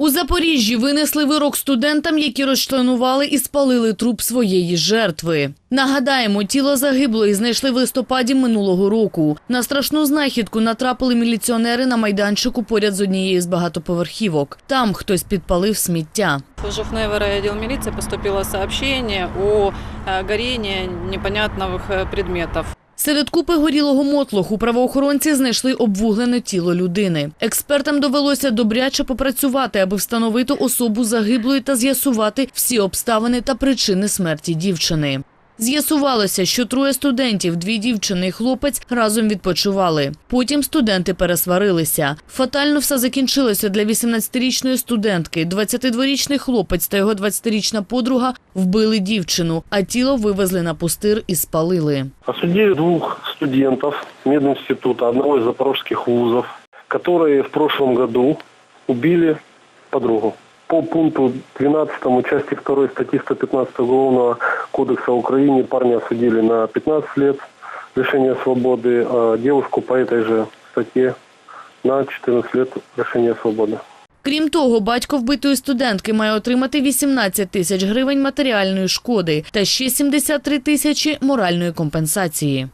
У Запоріжжі винесли вирок студентам, які розчленували і спалили труп своєї жертви. Нагадаємо, тіло загиблої знайшли в листопаді минулого року. На страшну знахідку натрапили міліціонери на майданчику поряд з однією з багатоповерхівок. Там хтось підпалив сміття. В Жовтневый райотдел милиции поступило сообщение о э, горении непонятных э, предметов. Серед купи горілого мотлоху правоохоронці знайшли обвуглене тіло людини. Експертам довелося добряче попрацювати, аби встановити особу загиблої та з'ясувати всі обставини та причини смерті дівчини. З'ясувалося, що троє студентів, дві дівчини і хлопець разом відпочивали. Потім студенти пересварилися. Фатально все закінчилося для 18-річної студентки. 22-річний хлопець та його 20-річна подруга вбили дівчину, а тіло вивезли на пустир і спалили. Осудили двух студентов мединститута, одного из запорожских вузов, которые в прошлом году убили подругу По пункту 12 части 2 статьи 115 Уголовного кодекса Украины парня осудили на 15 лет лишения свободы, а девушку по этой же статье на 14 лет лишения свободы. Крім того, батько вбитої студентки має отримати 18 тисяч гривень матеріальної шкоди та ще 73 тисячі моральної компенсації.